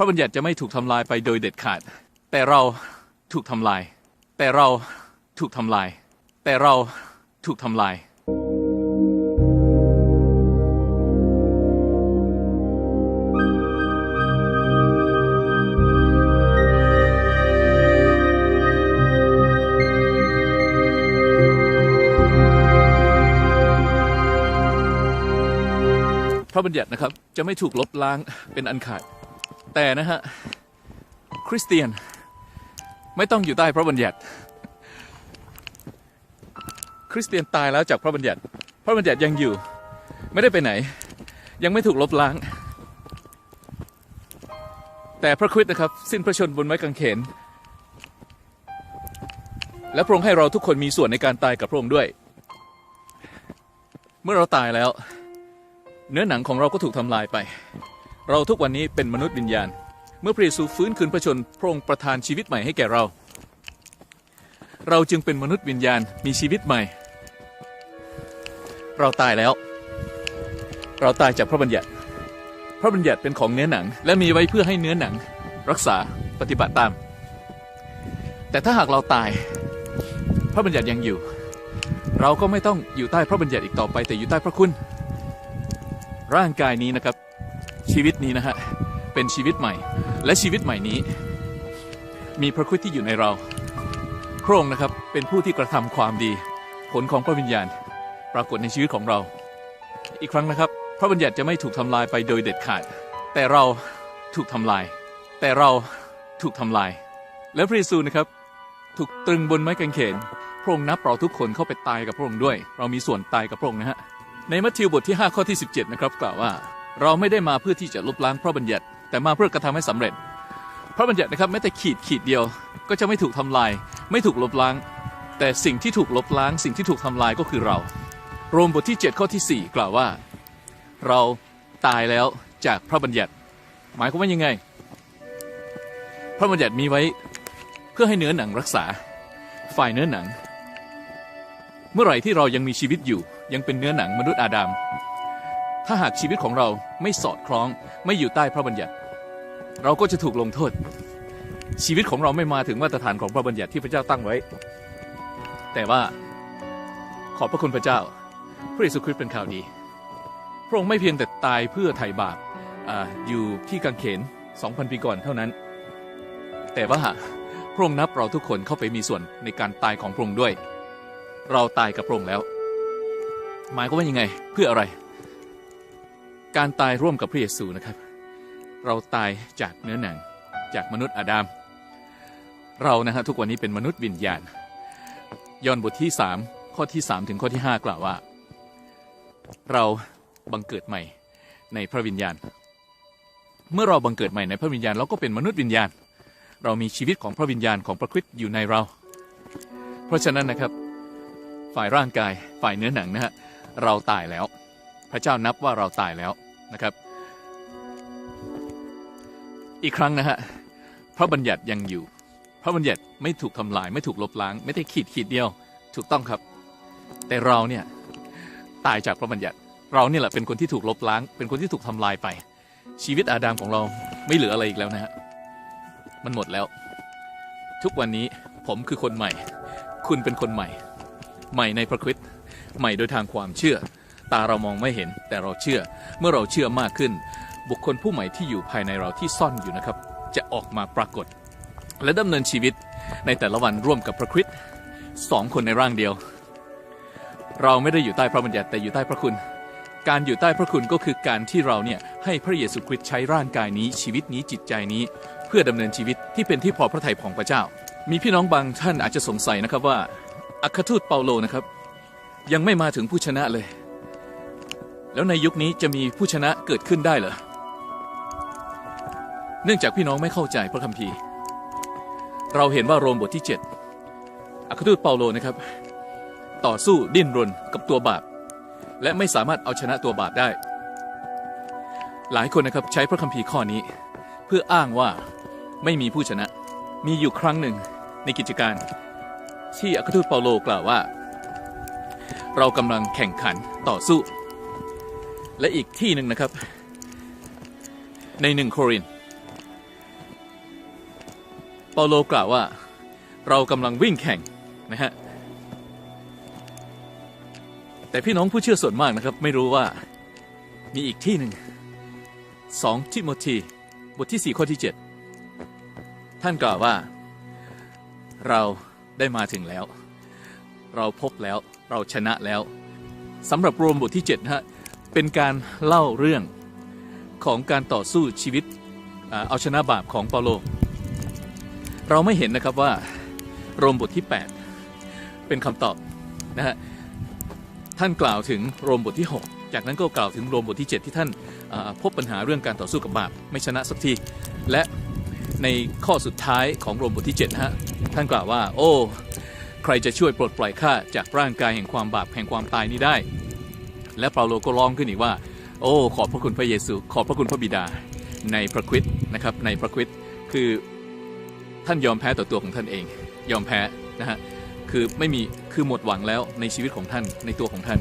พระบัญญัติจะไม่ถูกทำลายไปโดยเด็ดขาด แต่เราถูกทำลาย แต่เราถูกทำลาย แต่เราถูกทำลายพระบัญญัตินะครับ จะไม่ถูกลบล้างเป็นอันขาด แต่นะฮะ คริสเตียน ไม่ต้องอยู่ใต้พระบัญญัติ คริสเตียนตายแล้วจากพระบัญญัติ พระบัญญัติยังอยู่ ไม่ได้ไปไหน ยังไม่ถูกลบล้าง แต่พระคริสต์นะครับ สิ้นพระชนบนไม้กางเขน และพระองค์ให้เราทุกคนมีส่วนในการตายกับพระองค์ด้วย เมื่อเราตายแล้ว เนื้อหนังของเราก็ถูกทำลายไป เราทุกวันนี้เป็นมนุษย์วิญญาณ เมื่อพระเยซูฟื้นคืนพระชนพระองค์ประทานชีวิตใหม่ให้แก่เรา เราจึงเป็นมนุษย์วิญญาณมีชีวิตใหม่ เราตายแล้ว เราตายจากพระบัญญัติ พระบัญญัติเป็นของเนื้อหนัง และมีไว้เพื่อให้เนื้อหนัง รักษาปฏิบัติตาม แต่ถ้าหากเราตาย พระบัญญัติยังอยู่ เราก็ไม่ต้องอยู่ใต้พระบัญญัติอีกต่อไปแต่อยู่ใต้พระคุณ ร่างกายนี้นะครับ ชีวิตนี้นะฮะ เป็นชีวิตใหม่ และชีวิตใหม่นี้ มีพระคุณที่อยู่ในเรา พระองค์นะครับเป็นผู้ที่กระทำความดี ผลของพระวิญญาณ ปรากฏในชีวิตของเรา อีกครั้งนะครับ พระบัญญัติจะไม่ถูกทำลายไปโดยเด็ดขาด แต่เราถูกทำลาย แต่เราถูกทำลาย และพระเยซูนะครับ ถูกตรึงบนไม้กางเขนพระองค์นับเราทุกคนเข้าไปตายกับพระองค์ด้วย เรามีส่วนตายกับพระองค์นะฮะในมัทธิวบทที่ 5 ข้อที่ 17 นะครับ กล่าวว่า เราไม่ได้มาเพื่อที่จะลบล้างพระบัญญัติ แต่มาเพื่อกระทำให้สำเร็จ พระบัญญัตินะครับแม้แต่ขีดขีดเดียว ก็จะไม่ถูกทำลาย ไม่ถูกลบล้าง แต่สิ่งที่ถูกลบล้าง สิ่งที่ถูกทำลายก็คือเรา โรมบทที่ 7 ข้อที่ 4 กล่าวว่า เราตายแล้วจากพระบัญญัติ หมายความว่ายังไง พระบัญญัติมีไว้เพื่อให้เนื้อหนังรักษา ฝ่ายเนื้อหนัง เมื่อไหร่ที่เรายังมีชีวิตอยู่ ยังเป็นเนื้อหนังมนุษย์อาดัม ถ้าหากชีวิตของเราไม่สอดคล้องไม่อยู่ใต้พระบัญญัติ เราก็จะถูกลงโทษ ชีวิตของเราไม่มาถึงมาตรฐานของพระบัญญัติที่พระเจ้าตั้งไว้ แต่ว่าขอบพระคุณพระเจ้า พระเยซูคริสต์เป็นข่าวดี พระองค์ไม่เพียงแต่ตายเพื่อไถ่บาปอาอยู่ที่กางเขน 2,000 ปีก่อนเท่านั้น แต่ว่าพระองค์นับเราทุกคนเข้าไปมีส่วนในการตายของพระองค์ด้วย เราตายกับพระองค์แล้ว หมายความว่ายังไงเพื่ออะไร การตายร่วมกับพระเยซูนะครับ เราตายจากเนื้อหนังจากมนุษย์อาดัมเรานะฮะทุกวันนี้เป็นมนุษย์วิญญาณยอห์นบทที่ 3 ข้อที่ 3 ถึงข้อที่ 5 กล่าวว่า เราบังเกิดใหม่ในพระวิญญาณ เมื่อเราบังเกิดใหม่ในพระวิญญาณ เราก็เป็นมนุษย์วิญญาณ เรามีชีวิตของพระวิญญาณของพระคริสต์อยู่ในเรา เพราะฉะนั้นนะครับ ฝ่ายร่างกายฝ่ายเนื้อหนังนะฮะเราตายแล้ว พระเจ้านับว่าเราตายแล้วนะครับ อีกครั้งนะฮะพระบัญญัติยังอยู่ พระบัญญัติไม่ถูกทำลาย ไม่ถูกลบล้าง ไม่ได้ขีดขีดเดียว ถูกต้องครับ แต่เราเนี่ยตายจากพระบัญญัติ เราเนี่ยแหละเป็นคนที่ถูกลบล้าง เป็นคนที่ถูกทำลายไป ชีวิตอาดัมของเราไม่เหลืออะไรอีกแล้วนะฮะมันหมดแล้ว ทุกวันนี้ผมคือคนใหม่ คุณเป็นคนใหม่ ใหม่ในพระคริสต์ใหม่โดยทางความเชื่อ ตาเรามองไม่เห็น แต่เราเชื่อ เมื่อเราเชื่อมากขึ้น บุคคลผู้ใหม่ที่อยู่ภายในเราที่ซ่อนอยู่นะครับ จะออกมาปรากฏ และดำเนินชีวิตในแต่ละวันร่วมกับพระคริสต์สองคนในร่างเดียว เราไม่ได้อยู่ใต้พระบัญญัติแต่อยู่ใต้พระคุณ การอยู่ใต้พระคุณก็คือการที่เราเนี่ยให้พระเยซูคริสต์ใช้ร่างกายนี้ชีวิตนี้จิตใจนี้ เพื่อดำเนินชีวิตที่เป็นที่พอพระทัยของพระเจ้า มีพี่น้องบางท่านอาจจะสงสัยนะครับว่าอัครทูตเปาโลนะครับ ยังไม่มาถึงผู้ชนะเลย แล้วในยุคนี้จะมีผู้ชนะเกิดขึ้นได้เหรอ เนื่องจากพี่น้องไม่เข้าใจพระคัมภีร์ เราเห็นว่าโรมบทที่ 7อัครทูตเปาโลนะครับ ต่อสู้ดิ้นรนกับตัวบาป และไม่สามารถเอาชนะตัวบาปได้ หลายคนนะครับใช้พระคัมภีร์ข้อนี้ เพื่ออ้างว่าไม่มีผู้ชนะ มีอยู่ครั้งหนึ่งในกิจการ ที่อัครทูตเปาโลกล่าวว่า เรากำลังแข่งขันต่อสู้ และอีกที่หนึ่งนะครับ ในหนึ่งโครินเปาโลกล่าวว่าเรากำลังวิ่งแข่งนะฮะแต่พี่น้องผู้เชื่อส่วนมากนะครับ ไม่รู้ว่ามีอีกที่หนึ่งสองทิโมธีบทที่ 4 ข้อที่ 7 ท่านกล่าวว่า เราได้มาถึงแล้ว เราพบแล้วเราชนะแล้วสำหรับโรมบทที่7นะฮะ เป็นการเล่าเรื่องของการต่อสู้ชีวิตเอาชนะบาปของเปาโล เราไม่เห็นนะครับว่าโรมบทที่ 8 เป็นคำตอบนะฮะท่านกล่าวถึงโรมบทที่ 6 จากนั้นก็กล่าวถึงโรมบทที่ 7 ที่ท่านพบปัญหาเรื่องการต่อสู้กับบาปไม่ชนะสักทีและในข้อสุดท้ายของโรมบทที่7นะฮะท่านกล่าวว่า โอ้ ใครจะช่วยปลดปล่อยข้าจากร่างกายแห่งความบาปแห่งความตายนี้ได้ และเปาโลก็ร้องขึ้นอีกว่า โอ้ขอบพระคุณพระเยซู ขอบพระคุณพระบิดาในพระคริสต์นะครับในพระคริสต์คือท่านยอมแพ้ต่อตัวของท่านเอง ยอมแพ้นะฮะคือไม่มีคือหมดหวังแล้วในชีวิตของท่านในตัวของท่าน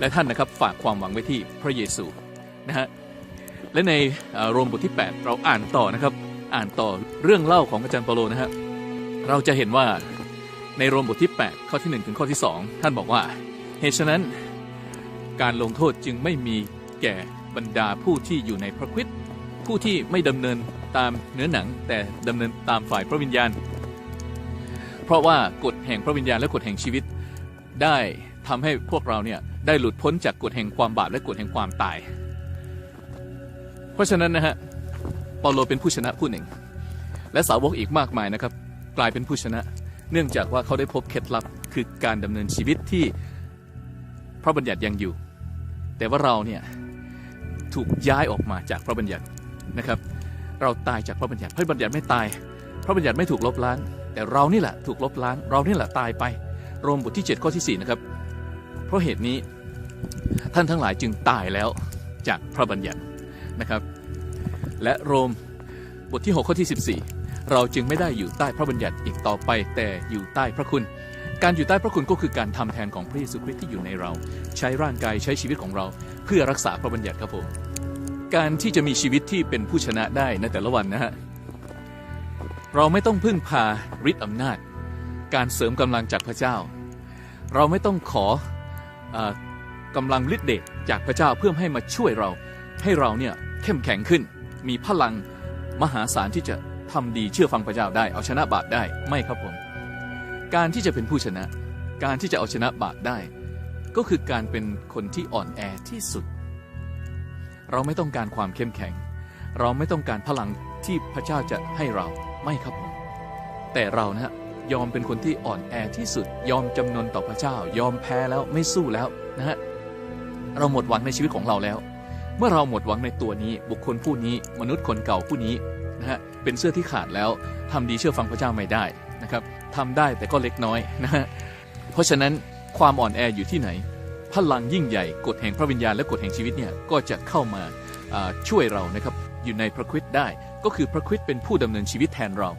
และท่านนะครับฝากความหวังไว้ที่พระเยซูนะฮะและในโรมบทที่ 8 เราอ่านต่อนะครับ อ่านต่อเรื่องเล่าของอาจารย์เปาโลนะฮะเราจะเห็นว่าในโรมบทที่ 8 ข้อที่ 1 ถึงข้อที่ 2 ท่านบอกว่าเหตุฉะนั้น การลงโทษจึงไม่มีแก่บรรดาผู้ที่อยู่ในพระคริสต์ผู้ที่ไม่ดำเนินตามเนื้อหนังแต่ดำเนินตามฝ่ายพระวิญญาณ เพราะว่ากฎแห่งพระวิญญาณและกฎแห่งชีวิต ได้ทำให้พวกเราเนี่ยได้หลุดพ้นจากกฎแห่งความบาปและกฎแห่งความตาย เพราะฉะนั้นนะฮะเปาโลเป็นผู้ชนะผู้หนึ่ง และสาวกอีกมากมายนะครับ กลายเป็นผู้ชนะ เนื่องจากว่าเขาได้พบเคล็ดลับคือการดำเนินชีวิตที่พระบัญญัติยังอยู่ แต่ว่าเราเนี่ยถูกย้ายออกมาจากพระบัญญัตินะครับ เราตายจากพระบัญญัติ พระบัญญัติไม่ตาย พระบัญญัติไม่ถูกลบล้าง แต่เรานี่แหละถูกลบล้าง เรานี่แหละตายไป โรมบทที่ 7 ข้อที่ 4 นะครับ เพราะเหตุนี้ท่านทั้งหลายจึงตายแล้วจากพระบัญญัตินะครับ และโรมบทที่ 6 ข้อที่ 14 เราจึงไม่ได้อยู่ใต้พระบัญญัติอีกต่อไปแต่อยู่ใต้พระคุณ การอยู่ใต้พระคุณก็คือการทำแทนของพระเยซูคริสต์ที่อยู่ในเรา ใช้ร่างกายใช้ชีวิตของเรา เพื่อรักษาพระบัญญัติครับผม การที่จะมีชีวิตที่เป็นผู้ชนะได้ในแต่ละวันนะฮะเราไม่ต้องพึ่งพาฤทธิ์อำนาจ การเสริมกำลังจากพระเจ้า เราไม่ต้องขอออกำลังฤทธิ์เดชจากพระเจ้าเพื่อให้มาช่วยเรา ให้เราเนี่ยเข้มแข็งขึ้น มีพลังมหาศาลที่จะทำดีเชื่อฟังพระเจ้าได้ เอาชนะบาปได้ไม่ครับผม การที่จะเป็นผู้ชนะ การที่จะเอาชนะบาปได้ ก็คือการเป็นคนที่อ่อนแอที่สุด เราไม่ต้องการความเข้มแข็ง เราไม่ต้องการพลังที่พระเจ้าจะให้เราไม่ครับผมแต่เรานะฮะยอมเป็นคนที่อ่อนแอที่สุด ยอมจำนนต่อพระเจ้า ยอมแพ้แล้วไม่สู้แล้วนะฮะเราหมดหวังในชีวิตของเราแล้ว เมื่อเราหมดหวังในตัวนี้ บุคคลผู้นี้ มนุษย์คนเก่าผู้นี้นะฮะเป็นเสื้อที่ขาดแล้วทำดีเชื่อฟังพระเจ้าไม่ได้ นะครับทำได้แต่ก็เล็กน้อยนะฮะเพราะฉะนั้นความอ่อนแออยู่ที่ไหน พลังยิ่งใหญ่กฎแห่งพระวิญญาณและกฎแห่งชีวิตเนี่ยก็จะเข้ามาช่วยเรานะครับอยู่ในพระคริสต์ได้ ก็คือพระคริสต์เป็นผู้ดำเนินชีวิตแทนเรา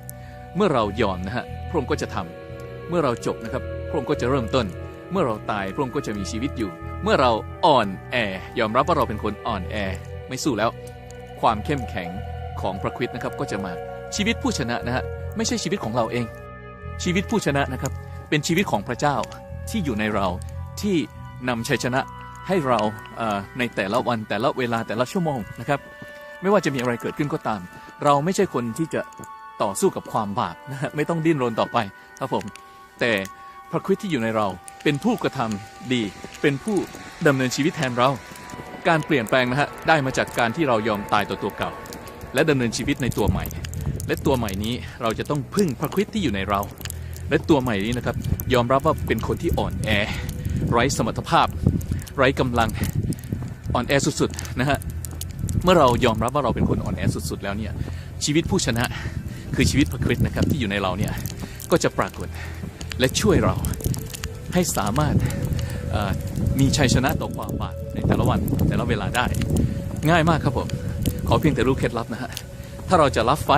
เมื่อเรายอมนะฮะพระองค์ก็จะทำเมื่อเราจบนะครับพระองค์ก็จะเริ่มต้น เมื่อเราตายพระองค์ก็จะมีชีวิตอยู่ เมื่อเราอ่อนแอยอมรับว่าเราเป็นคนอ่อนแอไม่สู้แล้ว ความเข้มแข็งของพระคริสต์นะครับก็จะมาชีวิตผู้ชนะนะฮะไม่ใช่ชีวิตของเราเอง ชีวิตผู้ชนะนะครับ เป็นชีวิตของพระเจ้าที่อยู่ในเราที่นำชัยชนะให้เราในแต่ละวันแต่ละเวลาแต่ละชั่วโมงนะครับ ไม่ว่าจะมีอะไรเกิดขึ้นก็ตาม เราไม่ใช่คนที่จะต่อสู้กับความบาปนะฮะไม่ต้องดิ้นรนต่อไปครับผม แต่พระคริสต์ที่อยู่ในเราเป็นผู้กระทำดี เป็นผู้ดำเนินชีวิตแทนเรา การเปลี่ยนแปลงนะฮะได้มาจากการที่เรายอมตายต่อตัวเก่า และดำเนินชีวิตในตัวใหม่ และตัวใหม่นี้เราจะต้องพึ่งพระคริสต์ที่อยู่ในเรา และตัวใหม่นี้นะครับ ยอมรับว่าเป็นคนที่อ่อนแอ ไร้สมรรถภาพ ไร้กำลังอ่อนแอสุดๆนะฮะเมื่อเรายอมรับว่าเราเป็นคนอ่อนแอสุดๆ แล้วเนี่ยชีวิตผู้ชนะคือชีวิตพระคริสต์นะครับที่อยู่ในเราเนี่ยก็จะปรากฏและช่วยเราให้สามารถมีชัยชนะต่อความบาปในแต่ละวันแต่ละเวลาได้ ง่ายมากครับผม ขอเพียงแต่รู้เคล็ดลับนะฮะถ้าเราจะรับไฟ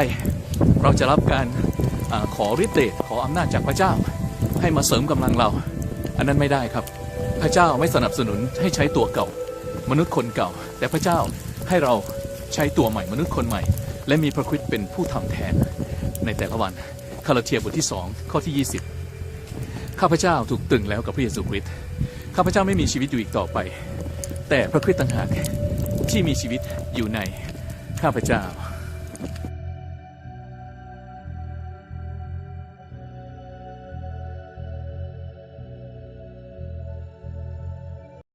เราจะรับการ ขอฤทธิ์เดชขออำนาจจากพระเจ้า ให้มาเสริมกำลังเรา อันนั้นไม่ได้ครับ พระเจ้าไม่สนับสนุนให้ใช้ตัวเก่า มนุษย์คนเก่า แต่พระเจ้าให้เราใช้ตัวใหม่มนุษย์คนใหม่ และมีพระคริสต์เป็นผู้ทำแทน ในแต่ละวันคาราเทียบทที่สองข้อที่ 20 ข้าพเจ้าถูกตึงแล้วกับพระเยซูคริสต์ข้าพเจ้าไม่มีชีวิตอยู่อีกต่อไป แต่พระคริสต์ต่างหากที่มีชีวิตอยู่ในข้าพเจ้า